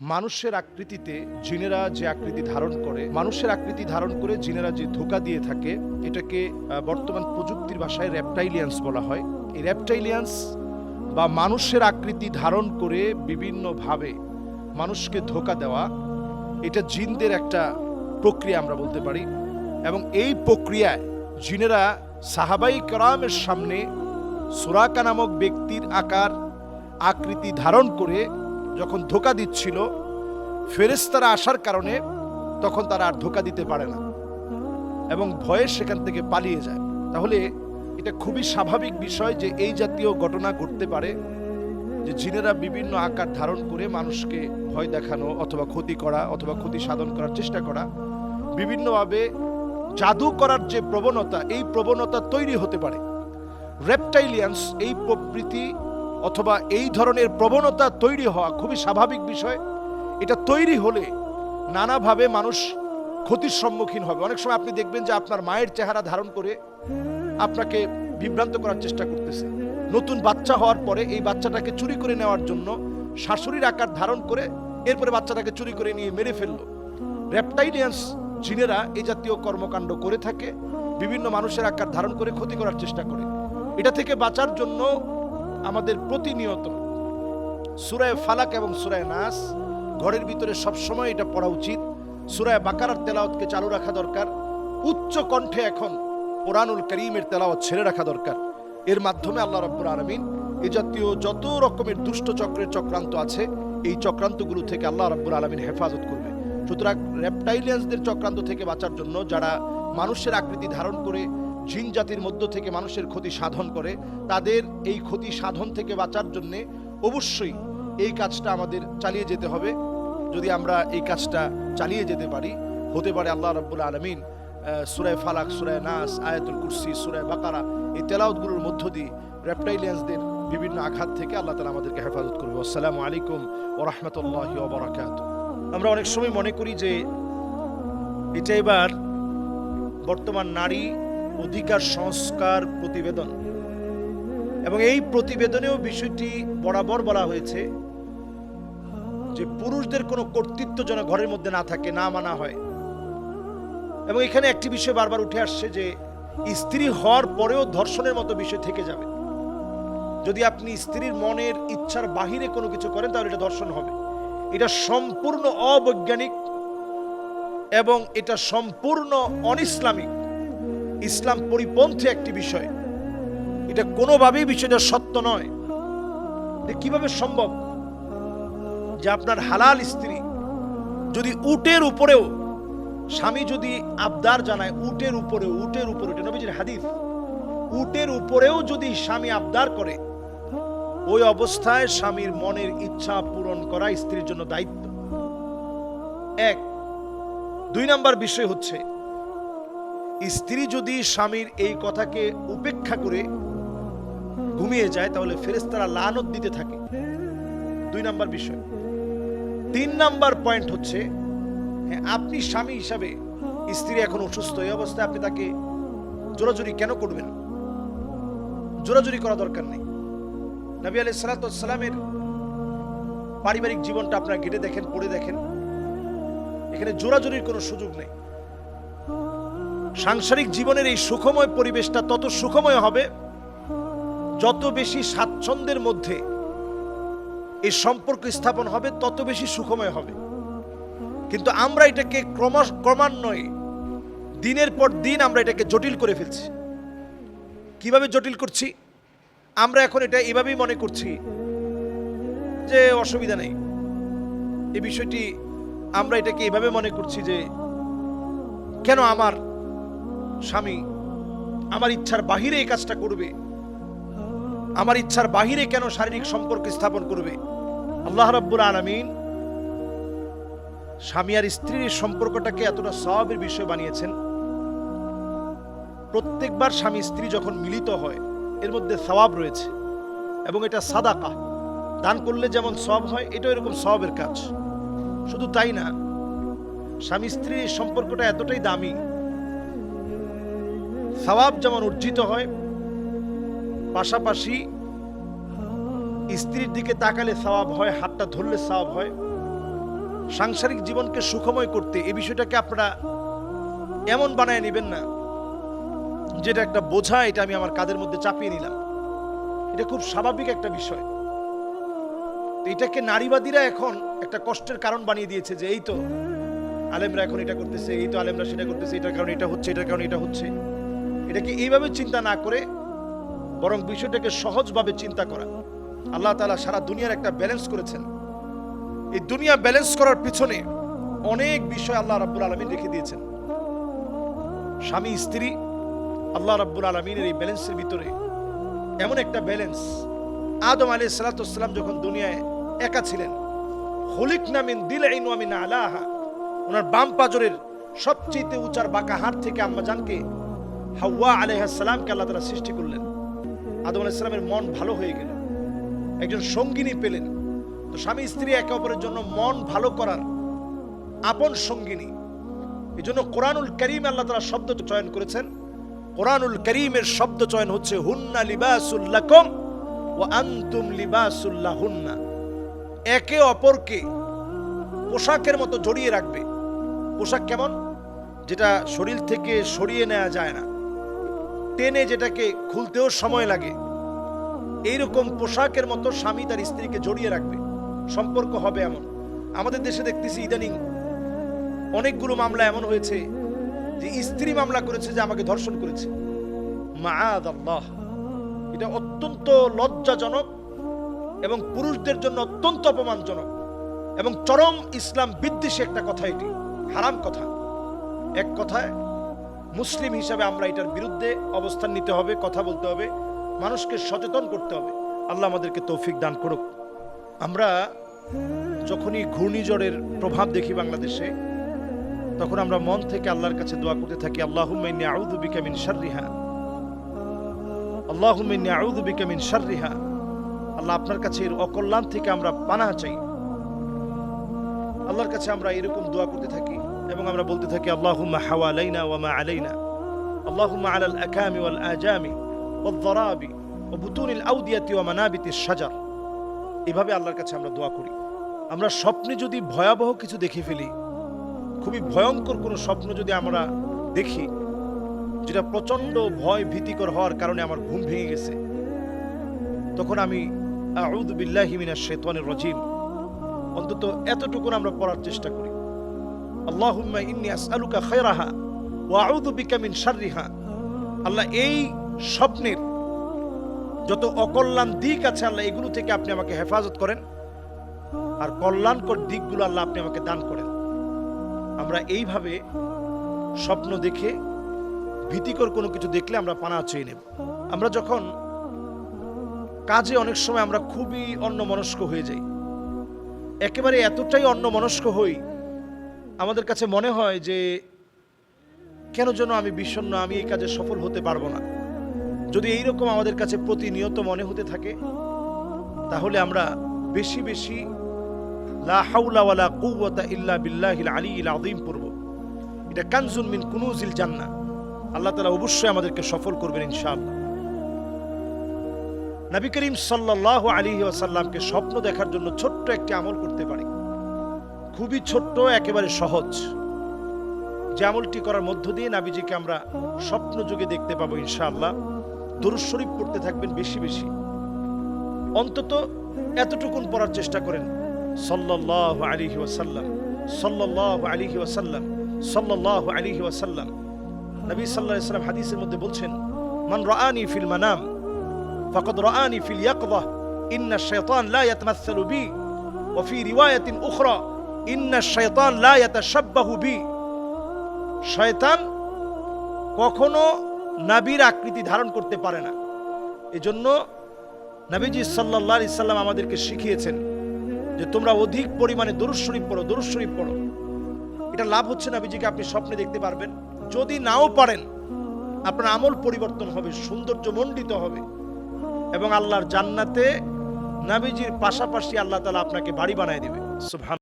মানুষের আকৃতিতে জিনেরা যে আকৃতি ধারণ করে, মানুষের আকৃতি ধারণ করে জিনেরা যে ধোকা দিয়ে থাকে, এটাকে বর্তমান প্রযুক্তির ভাষায় র্যাপটাইলিয়ান্স বলা হয়। এই র্যাপটাইলিয়ান্স বা মানুষের আকৃতি ধারণ করে বিভিন্নভাবে মানুষকে ধোকা দেওয়া, এটা জিনদের একটা প্রক্রিয়া আমরা বলতে পারি। এবং এই প্রক্রিয়ায় জিনেরা সাহাবাই করামের সামনে সুরাকা নামক ব্যক্তির আকার, আকৃতি ধারণ করে যখন ধোকা দিচ্ছিল ফেরেস্তারা আসার কারণে তখন তারা আর ধোকা দিতে পারে না এবং ভয়ে সেখান থেকে পালিয়ে যায়। তাহলে এটা খুবই স্বাভাবিক বিষয় যে এই জাতীয় ঘটনা ঘটতে পারে যে জিনেরা বিভিন্ন আকার ধারণ করে মানুষকে ভয় দেখানো অথবা ক্ষতি করা অথবা ক্ষতি সাধন করার চেষ্টা করা, বিভিন্নভাবে জাদু করার যে প্রবণতা, এই প্রবণতা তৈরি হতে পারে। রেপটাইলিয়ান্স এই প্রবৃত্তি অথবা এই ধরনের প্রবণতা তৈরি হওয়া খুবই স্বাভাবিক বিষয়। এটা তৈরি হলে নানাভাবে মানুষ ক্ষতির সম্মুখীন হবে। অনেক সময় আপনি দেখবেন যে আপনার মায়ের চেহারা ধারণ করে আপনাকে বিভ্রান্ত করার চেষ্টা করতেছে। নতুন বাচ্চা হওয়ার পরে এই বাচ্চাটাকে চুরি করে নেওয়ার জন্য শাশুড়ির আকার ধারণ করে এরপরে বাচ্চাটাকে চুরি করে নিয়ে মেরে ফেলল। র্যাপটাইলিয়ান্স জিনেরা এই জাতীয় কর্মকাণ্ড করে থাকে, বিভিন্ন মানুষের আকার ধারণ করে ক্ষতি করার চেষ্টা করে। এটা থেকে বাঁচার জন্য আমাদের প্রতিনিয়ত। সুরায় ফালাক এবং সুরায় নাস, ঘরের ভিতরে সবসময় এটা পড়া উচিত। সুরায় বাকারার তেলাওয়াতকে চালু রাখা দরকার। উচ্চ কণ্ঠে এখন কোরআনুল করিমের তেলাওয়াত ছেড়ে রাখা দরকার। এর মাধ্যমে আল্লাহ রব্বুর আলমিন এ জাতীয় যত রকমের দুষ্ট চক্রের চক্রান্ত আছে, এই চক্রান্তগুলো থেকে আল্লাহ রব্বুর আলমিন হেফাজত করবে। সুতরাং রেপটাইলিয়ান্সদের চক্রান্ত থেকে বাঁচার জন্য যারা মানুষের আকৃতি ধারণ করে জিন জাতির মধ্য থেকে মানুষের ক্ষতি সাধন করে, তাদের এই ক্ষতি সাধন থেকে বাঁচার জন্য অবশ্যই এই কাজটা আমাদের চালিয়ে যেতে হবে। যদি আমরা এই কাজটা চালিয়ে যেতে পারি, হতে পারে আল্লাহ রব্বুল আলমিন সুরায় ফালাক সুরায় নাস, আয়াতুল কুরসি সুরায় বাকারা, এই তেলাওতগুলোর মধ্য দিয়ে রেপটাইলিয়ান্সদের বিভিন্ন আঘাত থেকে আল্লাহ তালা আমাদেরকে হেফাজত করবে আসসালামু আলাইকুম ও রহমতুল্লাহ আমরা অনেক সময় মনে করি যে, এটা এবার বর্তমান নারী অধিকার, সংস্কার, প্রতিবেদন। এবং এই প্রতিবেদনেও বিষয়টি বরাবর বলা হয়েছে যে পুরুষদের কোনো কর্তৃত্ব যেন ঘরের মধ্যে না থাকে, না মানা হয়। এবং এখানে একটি বিষয় বারবার উঠে আসছে যে স্ত্রী হওয়ার পরেও ধর্ষণের মতো বিষয় থেকে যাবে। যদি আপনি স্ত্রীর মনের ইচ্ছার বাহিরে কোনো কিছু করেন, তাহলে এটা ধর্ষণ হবে। এটা সম্পূর্ণ অবৈজ্ঞানিক এবং এটা সম্পূর্ণ অনইসলামিক ইসলাম পরিপন্থী একটি বিষয়। এটা কোনোভাবেই বিষয়টা সত্য নয়। কীভাবে সম্ভব? যে আপনার হালাল স্ত্রী যদি উটের উপরেও, স্বামী যদি আবদার জানায় উটের উপরেও, উটের উপরে এটা নবীজির হাদিস। উটের উপরেও যদি স্বামী আবদার করে, ওই অবস্থায় স্বামীর মনের ইচ্ছা পূরণ করা স্ত্রীর জন্য দায়িত্ব। এক। দুই নাম্বার বিষয় হচ্ছে স্ত্রী যদি স্বামীর এই কথাকে উপেক্ষা করে ঘুমিয়ে যায় তাহলে ফেরেস্তারা লানত দিতে থাকে। দুই নাম্বার বিষয়। তিন নাম্বার পয়েন্ট হচ্ছে হ্যাঁ, আপনি স্বামী হিসাবে স্ত্রী এখন অসুস্থ এই অবস্থায় আপনি তাকে জোরাজুরি কেন করবেন? জোরাজুরি করা দরকার নেই। নবী আলাই সালাতামের পারিবারিক জীবনটা আপনারা ঘেটে দেখেন পড়ে দেখেন। এখানে জোরাজুরির কোনো সুযোগ নেই। সাংসারিক জীবনের এই সুখময় পরিবেশটা তত সুখময় হবে যত বেশি স্বাচ্ছন্দ্যের মধ্যে এই সম্পর্ক স্থাপন হবে, তত বেশি সুখময় হবে। কিন্তু আমরা এটাকে ক্রমশ ক্রমান্বয়ে, দিনের পর দিন আমরা এটাকে জটিল করে ফেলছি। কীভাবে জটিল করছি? আমরা এখন এটা এভাবেই মনে করছি যে অসুবিধা নেই। এই বিষয়টি আমরা এটাকে এভাবে মনে করছি যে কেন আমার স্বামী, আমার ইচ্ছার বাহিরে এই কাজটা করবে। আমার ইচ্ছার বাহিরে কেন শারীরিক সম্পর্ক স্থাপন করবে? আল্লাহ রাব্বুল আলামিন স্বামী আর স্ত্রীর সম্পর্কটাকে এতটা স্বভাবের বিষয় বানিয়েছেন। প্রত্যেকবার স্বামী স্ত্রী যখন মিলিত হয়, এর মধ্যে সওয়াব রয়েছে এবং এটা সাদাকা। দান করলে যেমন সব হয় এটা এরকম সবের কাজ। শুধু তাই না, স্বামী স্ত্রীর সম্পর্কটা এতটাই দামি সওয়াব যেমন অর্জিত হয়, পাশাপাশি স্ত্রীর দিকে তাকালে সওয়াব হয়, হাতটা ধরলে সওয়াব হয়। সাংসারিক জীবনকে সুখময় করতে এই বিষয়টাকে আপনারা এমন বানায় নেবেন না, যেটা একটা বোঝা, এটা আমি আমার কাদের মধ্যে চাপিয়ে নিলাম। এটা খুব স্বাভাবিক একটা বিষয়। এটাকে নারীবাদীরা এখন একটা কষ্টের কারণ বানিয়ে দিয়েছে যে, এই তো আলেমরা এখন এটা করতেছে, এই তো আলেমরা সেটা করতেছে, এটার কারণে এটা হচ্ছে, এটার কারণে এটা হচ্ছে। এটাকে এইভাবে চিন্তা না করে বরং বিষয়টাকে সহজভাবে চিন্তা করা। আল্লাহ তালা সারা দুনিয়ার একটা ব্যালেন্স করেছেন। এই দুনিয়া ব্যালেন্স করার পিছনে অনেক বিষয় আল্লাহ রাব্বুল আলামিন রেখে দিয়েছেন। স্বামী, স্ত্রী, আল্লাহ রাব্বুল আলমিনের এই ব্যালেন্সের ভিতরে এমন একটা ব্যালেন্স আদম আলী সালাতাম যখন দুনিয়ায় একা ছিলেন হলিক নামিন দিল আলাহা, ওনার বাম পাজরের সবচেয়ে উঁচার বাঁকা হাট থেকে আম্মা জানকে হাওয়া আলাইহাসালামকে আল্লাহ তারা সৃষ্টি করলেন। আদম আলাইসালামের মন ভালো হয়ে গেল। একজন সঙ্গিনী পেলেন। তো স্বামী স্ত্রী একে অপরের জন্য মন ভালো করার আপন সঙ্গিনী। এই জন্য কোরআনুল করিম আল্লাহ তারা শব্দ চয়ন করেছেন। কোরআনুল করিমের শব্দ চয়ন হচ্ছে, হুন্না লিবাসুল্লাকুম ও আন্তুম লিবাসুল্লাহুন্না একে অপরকে পোশাকের মতো জড়িয়ে রাখবে। পোশাক কেমন? যেটা শরীর থেকে সরিয়ে নেওয়া যায় না। টেনে যেটাকে খুলতেও সময় লাগে। এইরকম পোশাকের মতো স্বামী তার স্ত্রীকে জড়িয়ে রাখবে। সম্পর্ক হবে এমন। আমাদের দেশে দেখতেছি ইদানিং অনেকগুলো মামলা এমন হয়েছে যে স্ত্রী মামলা করেছে যে আমাকে ধর্ষণ করেছে। আল্লাহ এটা অত্যন্ত লজ্জাজনক এবং পুরুষদের জন্য অত্যন্ত অপমানজনক এবং চরম ইসলাম বিদ্বেষী একটা কথা এটি। হারাম কথা। এক কথায় মুসলিম হিসাবে আমরা এটার বিরুদ্ধে অবস্থান নিতে হবে, কথা বলতে হবে, মানুষকে সচেতন করতে হবে। আল্লাহ আমাদেরকে তৌফিক দান করুক। আমরা যখনই ঘূর্ণিঝড়ের প্রভাব দেখি বাংলাদেশে, তখন আমরা মন থেকে আল্লাহর কাছে দোয়া করতে থাকি ইন্নী আউযু শাররিহা। আল্লাহ আপনার কাছে এর অকল্যাণ থেকে আমরা পানাহ চাই। আল্লাহর কাছে আমরা এরকম দোয়া করতে থাকি এবং আমরা বলতে থাকি, আল্লাহুম্মা ওয়া মা এভাবে আল্লাহর কাছে আমরা দোয়া করি। আমরা স্বপ্নে যদি ভয়াবহ কিছু দেখে ফেলি, খুবই ভয়ঙ্কর কোনো স্বপ্ন যদি আমরা দেখি, যেটা প্রচণ্ড ভয় ভীতিকর হওয়ার কারণে আমার ঘুম ভেঙে গেছে, তখন আমি আউদ বিল্লাহি মিনাশ শাইতানির রাজিম। অন্তত এতটুকু আমরা পড়ার চেষ্টা করি। আল্লাহুম্মা ইন্নী আসআলুকা খায়রাহা ওয়া আউযু বিকা মিন শাররিহা। আল্লাহ, এই স্বপ্নের যত অকল্যাণ দিক আছে আল্লাহ, এগুলো থেকে আপনি আমাকে হেফাজত করেন। আর কল্যাণকর দিকগুলো আল্লাহ আপনি আমাকে দান করেন। আমরা এইভাবে স্বপ্ন দেখে, ভীতিকর কোনো কিছু দেখলে আমরা পানা চেয়ে নেব। আমরা যখন কাজে অনেক সময় আমরা খুবই অন্যমনস্ক হয়ে যাই। একেবারে এতটাই অন্যমনস্ক হই আমাদের কাছে মনে হয় যে কেন যেন আমি বিষণ্ণ, আমি এই কাজে সফল হতে পারব না। যদি এইরকম আমাদের কাছে প্রতিনিয়ত মনে হতে থাকে, তাহলে আমরা বেশি বেশি লা হাওলা ওয়ালা কুওয়াতা ইল্লা বিল্লাহিল আলিয়্যিল আযীম পড়ব। এটা কানজুন মিন কুনুজিল জান্নাহ। আল্লাহ তাআলা অবশ্যই আমাদেরকে সফল করবেন ইনশাআল্লাহ। নবী করিম সাল্লাল্লাহু আলাইহি ওয়াসাল্লামকে স্বপ্ন দেখার জন্য ছোট্ট একটি আমল করতে পারি। খুবই ছোট্ট, একেবারে সহজ। যে করার মধ্য দিয়ে নাবিজিকে আমরা স্বপ্ন যুগে দেখতে পাবো, ইনশাআল্লাহ। দরুদ শরীফ পড়তে থাকবেন বেশি বেশি। অন্তত এতটুকুন পড়ার চেষ্টা করেন। সাল্লাল্লাহু আলাইহি ওয়াসাল্লাম, সাল্লাল্লাহু আলাইহি ওয়াসাল্লাম, সাল্লাল্লাহু আলাইহি ওয়াসাল্লাম। নবী সাল্লাল্লাহু আলাইহি ওয়াসাল্লাম হাদিসের মধ্যে বলছেন, মান রাআনি ফিল মানাম, ফাকাদ রাআনি ফিল ইয়াকযা ইন্না আশ-শাইতান লা ইয়াতামাসসালু বি, ওয়া ফি রিওয়ায়াতিন উখরা। শয়তান কখনো নাবির আকৃতি ধারণ করতে পারে না। এজন্য নবীজি সাল্লাল্লাহু আলাইহি সাল্লাম আমাদেরকে শিখিয়েছেন যে তোমরা অধিক পরিমাণে দরুদ পড়ো দরুদ পড়ো। এটা লাভ হচ্ছে নাবিজিকে, আপনি স্বপ্নে দেখতে পারবেন। যদি নাও পারেন, আপনার আমল পরিবর্তন হবে, সৌন্দর্য মণ্ডিত হবে এবং আল্লাহর জান্নাতে নাবিজির পাশাপাশি আল্লাহ তালা আপনাকে বাড়ি বানায় দেবে। সুবহান